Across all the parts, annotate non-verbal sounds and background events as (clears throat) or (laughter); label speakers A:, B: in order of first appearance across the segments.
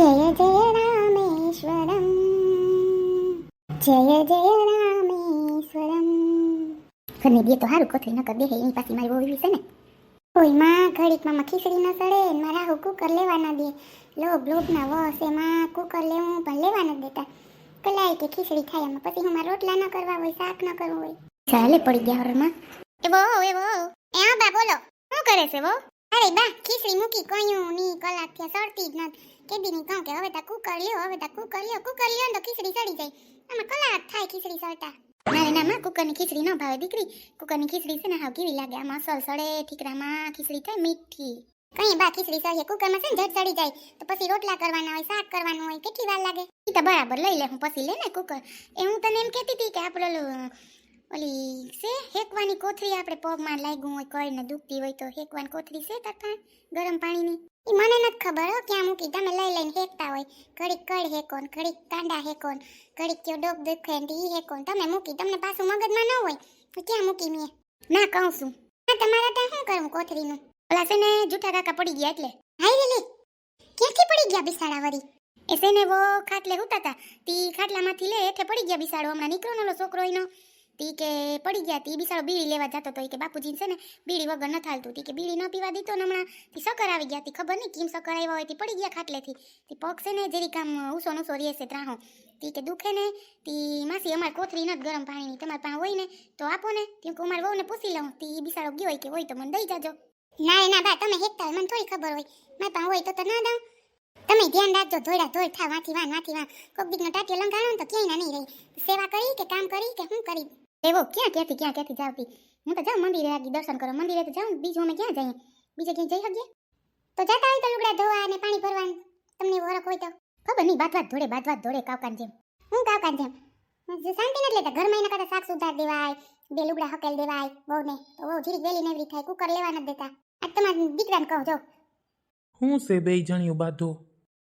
A: જય જય રામેશ્વરમ જય જય રામેશ્વરમ ઘરની બે તો હારું કોથળી નકર દે એની પાસે મારી વહુ છે ને ઓયમાં ઘડીકમાં ખીચડી ન સડે મારા હું કુકર લેવા ના દે લોભ લોભ ના વસ એમાં કુકર લેવું પણ લેવા ન દેતા કલાય કે ખીચડી થાય એમાં પછી હું મારા રોટલા ન કરવા હોય શાક ન કરવું હોય ચાલે પડી ગયા હરમાં એ બહુ એ બહુ એ હા બા બોલો શું કરે છે બહુ અરે બા ખીચડી મૂકી કયું ની કલાક થયા સડતી જ નથી કેદી ની કહું કે હવે તા કુકર લ્યો, હવે તા કુકર લ્યો કુકર લ્યો તો ખીચડી સડી જાય. આમાં કલાક થાય ખીચડી સળતા. ના ના માં કુકરની ખીચડી ન ભાવે દીકરી. કુકરની ખીચડી છે ને હાવ કેવી લાગે. આમાં અસલ સડે ઠીકરામાં ખીચડી થાય મીઠી. કઈ બા ખીચડી સળીએ. કુકરમાં છે ને ઝટ સડી જાય. તો પછી રોટલા કરવાના હોય, શાક કરવાનું હોય, કેટલી વાર લાગે? એ તો બરાબર લઈ લે, હું પછી લે ને કુકર. એ હું તને એમ કહેતી હતી કે આપણે ઓલું છે હેકવાની કોથળી આપણે પગમાં લાગ્યું હોય કઈને દુખતી હોય તો હેકવાની કોથળી છે તરફા ગરમ પાણીની? એ મને નથી ખબર હો, ક્યાં મૂકી, તમે લઈ લઈને હેકતા હોય. ઘડીક કડ હેકોન ઘડીક કાંડા હેકોન ઘડીક કયો ડોક દુખે ને ઈ હેકોન તમે મૂકી, તમને પાછું મગજમાં ન હોય, તો ક્યાં મૂકી મેં? ના કહું છું. હા, તમારા ત્યાં શું કરું કોથળીનું? ઓલા છે ને જૂઠા કાકા પડી ગયા એટલે. હાય લે ક્યાંથી પડી ગયા બિસાડા વરી એ છે ને વો ખાટલે હુતા હતા તી ખાટલામાંથી લે, હેઠે પડી ગયા બિસાડો. હમણાં નીકળો ને છોકરો એનો. તી કે પડી ગયા તી બિસાડો બીડી લેવા જતો તો કે બાપુજી છે ને બીડી વગર ન થાલતું. તી કે બીડી ન પીવા દીધો ને હમણાં. તી સકર આવી ગયા તી, ખબર નહીં કેમ સકર આવ્યા હોય તી પડી ગયા ખાટલેથી. તી પગ છે ને જેરી કામ ઉસો નુસો રહે છે ત્રાહો. તી કે દુખે ને, તી માસી અમારે કોથળી નથી ગરમ પાણીની, તમારે પાસે હોય ને તો આપો ને. તી કે અમાર વહુને પૂછી લઉં, તી બિસાડો ગયો હોય કે હોય તો મને દઈ જાજો. ના ના બા, તમે હોય મને થોડી ખબર હોય. મારે પાસે હોય તો તો ના દઉં. તમે ધ્યાન રાખજો, ધોળા ધોય થા વાથી વાન વાથી વાન કોક દીકનો ટાટિયો લંગાડો તો ક્યાંય ના નહીં રહી. સેવા કરી કે કામ કરી કે શું કરી? એવો, ક્યાં ક્યાંથી ક્યાં ક્યાંથી જાવતી હું તો જાઉં મંદિરે આગી દર્શન કરો મંદિરે તો જાઉં, બીજું અમે ક્યાં જઈએ? બીજે ક્યાંય જઈ શકીએ? તો જતા હોય તો લુગડા ધોવા અને પાણી ભરવાનું. તમને વરખ હોય તો. ખબર નહીં વાત ધોડે બાત વાત ધોડે કાવકાન જેમ. હું કાવકાન જેમ? શાંતિ નથી લેતા. ઘરમાં એના કરતા શાક સુધાર દેવાય, બે લુગડા હકેલ દેવાય, બહુને. તો બહુ જીરીક વેલી નેવરી થાય, કુકર લેવા નથી દેતા. આ તમારા દીકરાને કહો, જો.
B: હું છે બે જણિયું બાધો.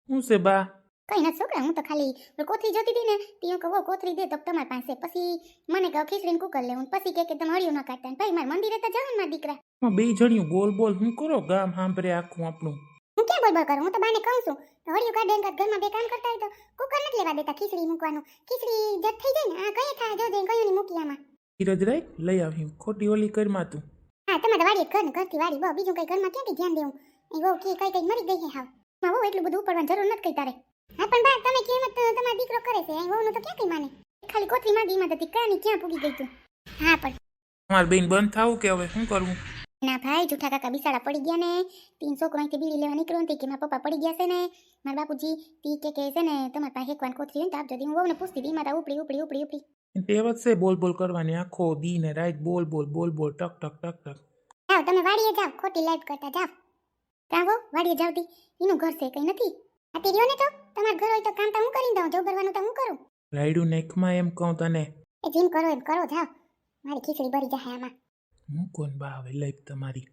B: હું છે બા
A: કઈ ના છોકરા હું તો ખાલી કોથરી જોતી હતી ને તી કહો કોથળી દે તો તમારી પાસે. પછી મને કહો ખીચડીને કુકર લેવું પછી કે કે તમે હળિયું ન કાઢતા. ભાઈ મારે મંદિરે તો જવાનું મારા દીકરા.
B: માં બે જણિયું બોલ બોલ હું કરો ગામ સાંભળે આખું આપણું.
A: હું ક્યાં બોલ બોલ કરું? હું તો બાને કહું છું. હળિયું કાઢે ને ઘરમાં બે કામ કરતા હોય તો કુકર નથી લેવા દેતા ખીચડી મૂકવાનું. ખીચડી જત થઈ જાય ને આ કઈ થાય જો જઈને કયું મૂકી આમાં.
B: ધીરજ રાખ લઈ આવ્યું ખોટી ઓલી કરમાં તું.
A: હા તમારે વાડી ઘર ને ઘરથી વાડી બો બીજું કઈ ઘરમાં ક્યાંથી ધ્યાન દેવું? એ બહુ કે કઈ કઈ મરી ગઈ છે હાવ. માં બહુ એટલું બધું ઉપડવાની જરૂર નથી કઈ તારે. હા પણ બા તમે કેમ તમારો દીકરો કરે છે? અહીં વહુનું તો ક્યાં કઈ માને? ખાલી કોથળી માંગી માં હતી કાની ક્યાં પૂગી ગઈ તું? હા પણ
B: તમાર બેન બંધ થાવું કે હવે શું કરવું?
A: ના ભાઈ જૂઠા કાકા બિસાડા પડી ગયા ને. તીન છોકરો અહીંથી બીડી લેવા નીકળ્યો ને કે મારા પપ્પા પડી ગયા છે ને. મારા બાપુજી તી કે કે છે ને તમારા પાસે એકવાર કોથળી હોય ને તો આપજો. દી હું વહુને પૂછતી હતી મારા ઉપડી ઉપડી ઉપડી ઉપડી.
B: ટેવત છે બોલ બોલ કરવાની આખો દી ને રાઈટ બોલ બોલ બોલ બોલ ટક ટક ટક ટક.
A: જાઓ તમે વાડીએ જાઓ ખોટી લાઈફ કરતા જાઓ. કાંગો વાડીએ જાવ તી. એનું ઘર છે કઈ નથી. આ રહ્યો ને તો? તમાર ઘર હોય તો કામ તો હું કરી દઉં જો ભરવાનું તો હું કરું.
B: રાયડું નેકમાં એમ કહું તને.
A: એ જીમ કરો એમ કરો જાઓ. મારી ખીચડી ભરી જાય આમાં.
B: હું કોણ બા આવે લાઈફ તમારી.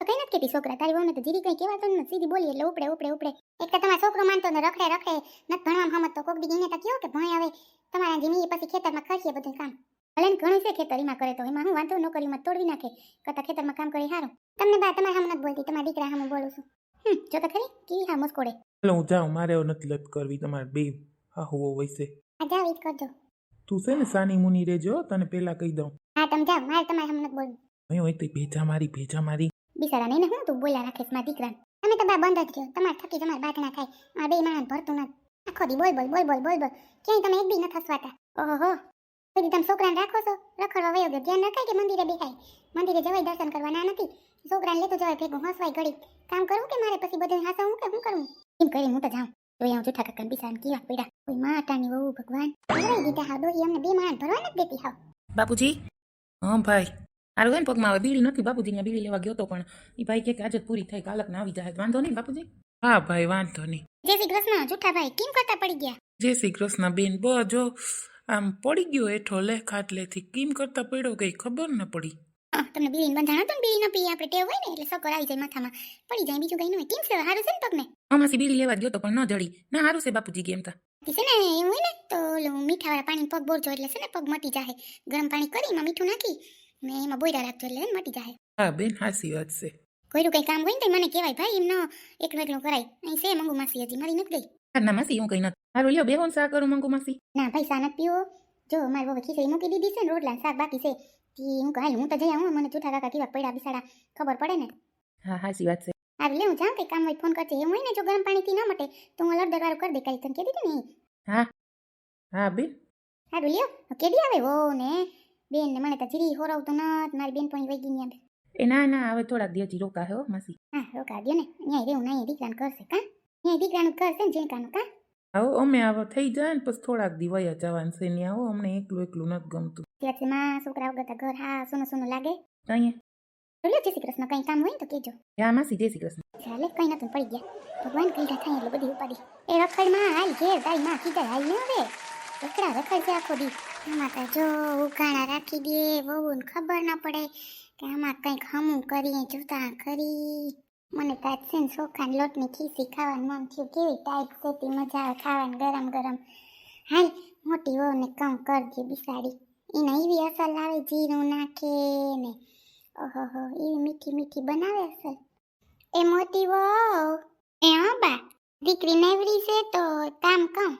A: તો કઈ નથી કેતી છોકરા તારી વહુને તો જીરી કઈ કહેવાતો નથી સીધી બોલી એટલે ઉપડે ઉપડે ઉપડે. એક તો તમારો છોકરો માનતો ને રખડે રખડે નથી ભણવામાં હમત તો કોક દી એને તો કયો કે ભણ હવે તમારા જીમી પછી ખેતરમાં ખર્ચીએ બધું કામ. ભલે ઘણું છે ખેતરીમાં કરે તો એમાં હું વાંધો નોકરીમાં તોડવી નાખે. કરતા ખેતરમાં કામ કરી સારું તમને બા તમારા સામે નથી બોલતી તમારા દીકરા સામે બોલું છું. હમ જો તો ખરી કેવી હા મુસ્કોડે.
B: ચાલો હું જાઉં મારે હવે નથી લત કરવી તમારે બે હા હોવો વૈસે
A: આ જાઓ ઈ કરજો.
B: તું છે ને સાની મુની રેજો તને પહેલા કહી દઉં.
A: હા તમે જાઓ મારે તમારે સામે નથી બોલવું.
B: અહીં હોય તો ભેજા મારી ભેજા મારી.
A: બિચારા નહીં હું તું બોલ્યા રાખીશ મારા દીકરા તમે તો બા બંધ જ રહ્યો તમારે થકી તમારે બાટણા થાય. આ બે માણસ ભરતું નથી. આખો દી બોલ બોલ બોલ બોલ બોલ બોલ. ક્યાંય તમે એક બી નથી હસવાતા ઓહો પછી તમે છોકરાને રાખો છો? રખડવા વયો ગયો. ધ્યાન રખાય કે મંદિરે બેસાય મંદિરે જવાય દર્શન કરવાના નથી? છોકરાને લેતો જવાય ભેગું હસવાય ઘડી કામ કરવું કે મારે? પછી બધું હાસવું કે શું કરવું એમ કરી હું તો જાઉં. તો અહીંયા જૂઠા કાકા બિસાન કેવા પડ્યા. કોઈ માં આટાની વહુ ભગવાન. ભરાઈ દીધા હાવ ડોહી અમને બે માણસ ભરવા નથી દેતી હાવ.
C: બાપુજી? હા ભાઈ. સારું હોય ને પગમાં હવે બીડી નથી. બાપુજી બીડી લેવા ગયો તો પણ એ ભાઈ કે કે આજે પૂરી થઈ કાલક ના આવી જાય વાંધો નહીં બાપુજી?
B: હા ભાઈ વાંધો નહીં.
A: જય શ્રી કૃષ્ણ. જૂઠા ભાઈ કેમ કરતા પડી ગયા?
B: જય શ્રી કૃષ્ણ બેન. બ જો આમ પડી ગયો હેઠો લે ખાટલેથી કેમ કરતા પડ્યો કઈ ખબર ન પડી?
A: તમને બીડીને બંધાણો તો ને બીડી ન પીએ આપણે ટેવ હોય ને એટલે સકર આવી જાય માથામાં. પડી જાય બીજું કઈ ન હોય. કેમ છે સારું છે ને પગને?
C: અમાસી બીડી લેવા ગયો તો પણ ન જડી. ના સારું છે બાપુજી કેમ તા?
A: છે ને એવું હોય ને તો ઓલું મીઠાવાળા પાણી પગ બોરજો એટલે છે ને પગ મટી જાય ગરમ પાણી કરી એમાં મીઠું નાખી ને એમાં બોયરા રાખજો એટલે મટી જાય
B: હા બેન હાસી વાત છે.
A: કોઈનું કંઈ કામ હોય ને તો મને કહેવાય ભાઈ એમ ન એકલું એકલું કરાય. અહીં છે મંગુ માસી હજી મારી નથી ગઈ.
C: ના માસી હું કઈ નથી. હારું લ્યો બેહોન સા કરું મંગુ માસી.
A: ના ભાઈ સા નથી પીવો. જો મારી વહુ ખીચડી મૂકી દીધી છે ને રોટલા શાક બાકી છે. હું કહું હું તો જઈ આવું મને જૂઠા કાકા કેવા પડ્યા બિસાડા ખબર પડે ને?
C: હા હાસી વાત છે.
A: હારું લે હું જાઉં કંઈ કામ હોય ફોન કરજે એમ હોય ને જો ગરમ પાણીથી ન મટે તો હું અલગ દરવાળું કરી દે કાલે તને કીધી હતી ને હા.
C: હા બેન
A: હારું લ્યો. કેદી આવે? વો ને. બેન ને મને તો જીરી તો નત મારી બેન પણ વહી ગઈ ને
C: એ ના ના હવે થોડાક દિવસથી રોકા હે માસી.
A: હા રોકા દ્યો ને. અહીંયા ના અહીંયા દીકરાનું કરશે કા? અહીંયા દીકરાનું કરશે ને જીણકાનું કા?
C: આવો અમે આવો થઈ જાય ને પછી થોડાક દિવસ જવાનું છે ને આવો અમને એકલું એકલું નથી ગમતું.
A: ત્યાંથી માં છોકરા વગર ઘર હા સોનું સોનું લાગે.
C: અહીંયા.
A: બોલો જય શ્રી કૃષ્ણ કંઈ કામ હોય ને તો કહેજો.
C: હા માસી જય શ્રી કૃષ્ણ
A: ચાલે કઈ નતું પડી ગયા. ભગવાન કઈડા થાય એટલે બધી ઉપાડી એ રખડમાં હાલ ઘેર તારી માં કીધા હાલ ને હવે રખડા રખડ છે આખો દી. આમાં તો જો ઉકાળા રાખી દે વહુ ને ખબર ના પડે કે આમાં કંઈક હમું કરીએ જોતા કરી. મને તો આજ છે ને ચોખાની લોટની ખીસી ખાવાનું મન થયું કેવી ટાઈટ સેતી મજા આવે ખાવાની ગરમ ગરમ. હાલ મોટી વહુ ને કામ કરજે બિસાડી એને એવી અસર આવે જીરું નાખે ને. ઓહો એ મીઠી મીઠી બનાવે છે. એ મોટી વો એ હા બા, દીકરી નેવરી છે તો કામ કમ.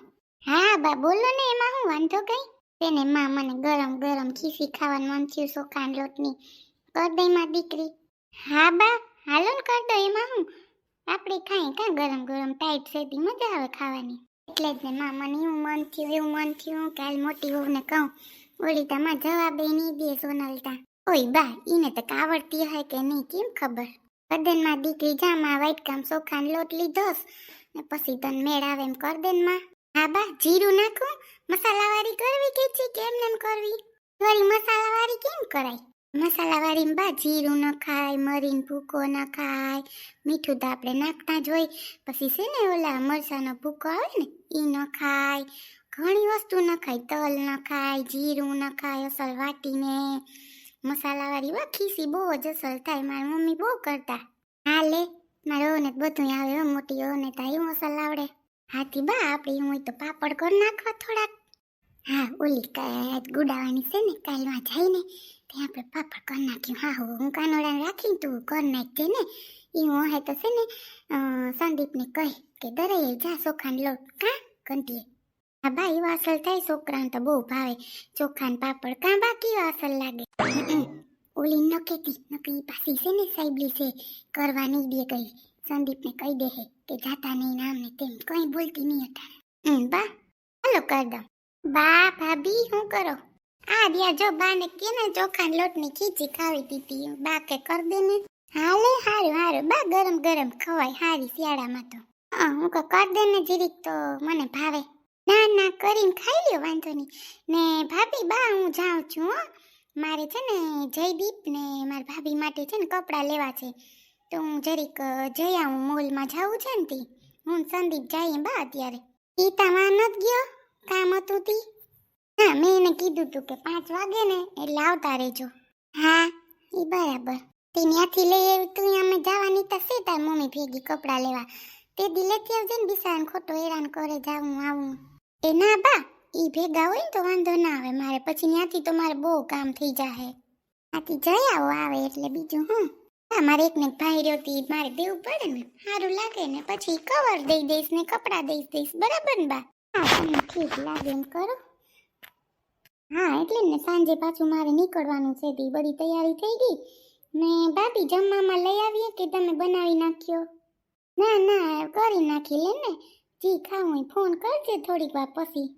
A: હા બા, બોલો ને એમાં હું વાંધો કઈ? તેને માં મને ગરમ ગરમ ખીસી ખાવાનું મન થયું સોખાન લોટની. કરમાં દીકરી. હા બા, હાલો ને કર એમાં હું. આપણે ખાઈ કા ગરમ ગરમ ટાઈટ સેતી મજા આવે ખાવાની. એટલે જ ને માં મને એવું મન થયું એવું મન થયું કાલ મોટી વહુને કહું. ઓલી તમાર જવાબે નહીં દે સોનલતા. ઓય બા, ઈને તો કાવડતી હોય કે નહીં, કેમ ખબર? બદનમાં દીકરી જામાં વાઈટ કામ સોખાન લોટ લીધોસ ને પછી તને મેળ આવે એમ કર દેનમાં હા બા, જીરું નાખું? મસાલાવાળી કરવી કે છે કેમ નેમ કરવી? વળી મસાલાવાળી કેમ કરાય? મસાલાવાળી બા, જીરું ન ખાય, મરીન ભૂકો ન ખાય, મીઠું તો આપણે નાખતા જ હોય. પછી છે ને ઓલા મરસાનો ભૂકો આવે ને, ઈ ન ખાય. ઘણી વસ્તુ ન ખાય, તલ ન ખાય, જીરું ન ખાય, અસલ વાટીને. મસાલાવાળી વા ખીસી બહુ જ અસલ થાય, મારી મમ્મી બહુ કરતા. હા લે, મારો ને બધું આવે મોટી હો ને તારી મસાલા આવડે. હાથી બા આપણે હું તો પાપડ કર નાખવા થોડાક. હા, ઓલી ગુડાવાની છે ને કાલમાં જઈને ત્યાં આપણે પાપડ કરી નાખ્યું. હા, હો, હું કાનોડા રાખીને તું કર નાખજે ને. એ હું હે તો છે ને સંદીપને કહી કે દરે જા સોખાન લોટ કા? કંટીએ હા બા એવા અસલ થાય, છોકરાને તો બહુ ભાવે. ચોખાન પાપડ કાં બાકી અસલ લાગે? (clears throat) ઓલી ન કેતી નકી પાછી છે ને સાહેબલી છે કરવા નહીં દે કઈ. સંદીપને કહી દે કે જાતા નહીં નામ ને તેમ. કઈ બોલતી નહીં હતા બા, હાલો કર દઉં. બા, ભાભી, શું કરો? આ દિયા જો બા ને કે ને ચોખાના લોટની ખીચી ખાવી દીધી? બા કે કર દે ને. હાલે હારું હારું. બા, ગરમ ગરમ ખવાય હારી શિયાળામાં તો. હા કહું, કર દે ને જીરીક તો મને ભાવે. ના ના, કરીને ખાઈ લ્યો, વાંધો નહીં. ને ભાભી, બા, હું જાઉં છું, હો. મારે છે ને જયદીપ ને મારા ભાભી માટે છે ને કપડાં લેવા છે. તો હું જરીક જઈ આવું મોલમાં. જાવું છે ને તી? હું સંદીપ જઈએ બા અત્યારે. ઈ તામાં નત ગયો? કામ હતું તી? હા, મેં એને કીધું તું કે પાંચ વાગે ને એટલે આવતા રહેજો. હા એ બરાબર. તે ત્યાંથી લઈ આવી તું અમે જવાની તો છે તાર મમ્મી ભેગી કપડાં લેવા. તે દી લેતી આવજે ને બિસાન ખોટો હેરાન કરે જાવું આવું. એ ના બા, ઈ ભેગા હોય ને તો વાંધો ના આવે. મારે પછી ત્યાંથી તો મારે બહુ કામ થઈ જાહે. આથી જઈ આવો, આવે એટલે બીજું હું? હા, મારે એકને એક ભાઈ રહ્યો તી, મારે દેવું પડે ને. સારું લાગે ને, પછી કવર દઈ દઈશ ને કપડાં દઈ દઈશ. બરાબર ને બા? હા તમને ઠીક લાગે એમ કરો. હા, એટલે ને સાંજે પાછું મારે નીકળવાનું છે તી. બધી તૈયારી થઈ ગઈ. ને ભાભી જમવામાં લઈ આવીએ કે તમે બનાવી નાખ્યો? ના ના, કરી નાખી લે ને. જી ખાવું ફોન કરજે થોડીક વાર પછી.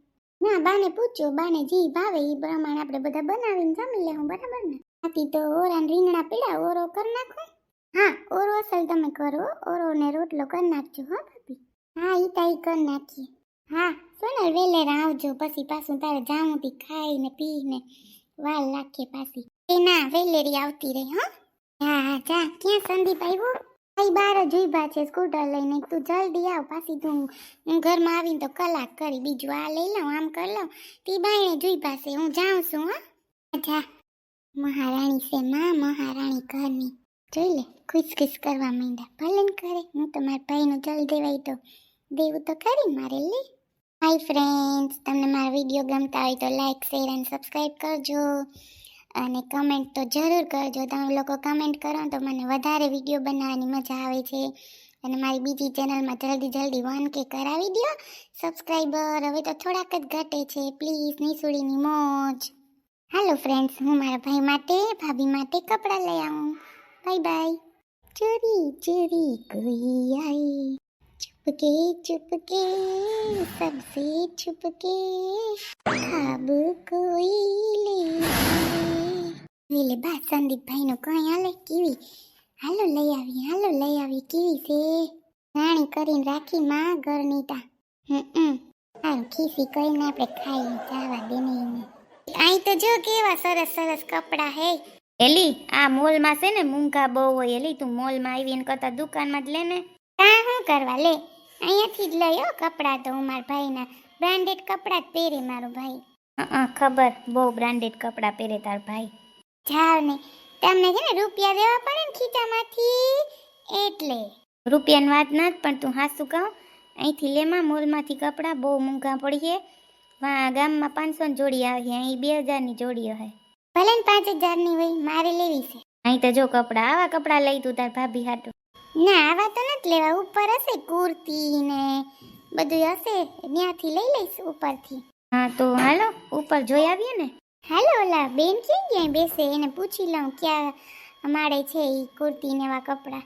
A: ના, બાને પૂછ્યો. બાને જી ભાવે એ પ્રમાણે આપણે બધા બનાવીને જમી લેવું બરાબર ને? આથી તો ઓરાન રીંગણા પીડા ઓરો કરી નાખું. હા, ઓરો અસલ તમે કરો ઓરો ને રોટલો કરી નાખજો, હો, ભાભી. હા એ તાઈ કરી નાખીએ. હા સોનલ વેલેરા આવજો, પછી પાછું તારે જામુથી ખાઈને, પીને વાલ રાખીએ પાછી. એ ના, વેલેરી આવતી રહી, હા. હા હા, જા. ક્યાં સંદીપ આવ્યો? ભાઈ બાર જ ઊભા છે, સ્કૂટર લઈને. તું જલ્દી આવ, પાછી તું હું ઘરમાં આવીને તો કલાક કરી, બીજું આ લઈ લઉં, આમ કરી લઉં. તી બાઈને જોઈ પાસે હું જાઉં છું, હા. જા. મહારાણી છે માં, મહારાણી ઘરની. જોઈ લે ખુશ ખુશ કરવા માંડ્યા. ભલે કરે, હું તો મારા ભાઈનો જલ દેવાય તો. દેવું તો ખરી મારે, લે. હાય ફ્રેન્ડ્સ તમને મારા વીડિયો ગમતા હોય તો લાઈક શેર અને સબસ્ક્રાઈબ કરજો. અને કમેન્ટ તો જરૂર કરજો. તમે લોકો કમેન્ટ કરો તો મને વધારે વીડિયો બનાવવાની મજા આવે છે. અને મારી બીજી ચેનલમાં જલ્દી જલ્દી વન કે કરાવી દો. સબસ્ક્રાઈબર હવે તો થોડાક જ ઘટે છે. પ્લીઝ નિસુડીની મોજ. હાલો ફ્રેન્ડ્સ હું મારા ભાઈ માટે, ભાભી માટે કપડાં લઈ આવું. બાય બાય ચોરી ચોરી કોઈ આઈ. ચુપકે ચુપકે, સબસે છુપકે ખાબ કોઈ લે વેલે બા સંદીપભાઈનું કંઈ હાલે? કીવી? હાલો લઈ આવી, હાલો લઈ આવી, કીવી છે? રાણી કરીને રાખી માં ગરનીતા હમ હારું, ખીસી કરીને આપણે ખાઈ દે નહીં અહીં તો જો કેવા સરસ સરસ કપડાં હે.
D: એલી, આ મોલમાં છે ને મૂંઘા બહુ હોય, એલી, તું મોલમાં આવી ને કરતા દુકાનમાં જ લે ને.
A: હા હું કરવા લે? અહીંયાથી જ લઈ હો કપડાં તો હું મારા ભાઈના બ્રાન્ડેડ કપડાં જ પહેરે મારો ભાઈ.
D: હા ખબર, બહુ બ્રાન્ડેડ કપડાં પહેરે તાર ભાઈ.
A: જાવ ને. તમને છે ને રૂપિયા દેવા પડે ને ખીચામાંથી? એટલે.
D: રૂપિયાની વાત નથી પણ તું હાસું કહું. અહીંથી લેમાં મોલમાંથી કપડાં, બહુ મૂંઘા પડીએ વા, ગામમાં પાંચસો ની જોડી આવે અહીં બે હજારની જોડી હોય
A: ભલે ને પાંચ હજારની હોય, મારે લેવી છે.
D: અહીં તો જો કપડાં, આવા કપડાં લઈ તું તાર ભાભી હાટું.
A: ના, આવા તો નથી લેવા. ઉપર હશે કુર્તી ને બધું હશે. ત્યાંથી લઈ લઈશ ઉપરથી.
D: હા, તો હાલો, ઉપર જોઈ આવીએ ને.
A: હાલો, ઓલા બેન ક્યાં ક્યાંય બેસે, એને પૂછી લઉં ક્યાં અમારે છે એ કુર્તી ને એવા કપડાં.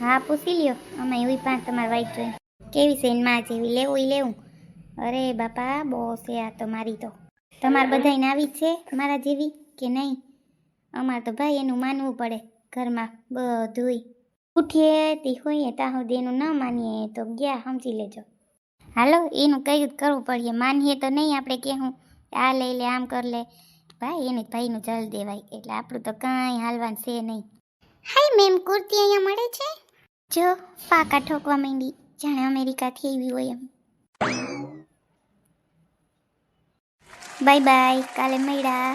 D: હા, પૂછી લ્યો. અમે એવી પાંચ તમારે વાઈટ જોઈ કેવી છે એની માં જેવી? લેવું એ લેવું. અરે બાપા બહુ આ તો મારી તો. તમારે બધાને આવી છે? મારા જેવી કે નહીં? અમારે તો ભાઈ એનું માનવું પડે ઘરમાં બધુંય. ઉઠીએ તે હોઈએ ત્યાં સુધી એનું ન માનીએ, તો ગયા, સમજી લેજો. હાલો, એનું કયું જ કરવું પડે. માનીએ તો નહીં આપણે કે હું આ લઈ લે, આમ કર લે. ભાઈ એને ભાઈનું જલ દેવાય એટલે આપણું તો કાંઈ હાલવાનું છે નહીં
A: હાય મેમ કુર્તી અહીંયા મળે છે
D: જો પાકા ઠોકવા માંડી જાણે અમેરિકાથી આવી હોય એમ બાય બાય કાલે મળ્યા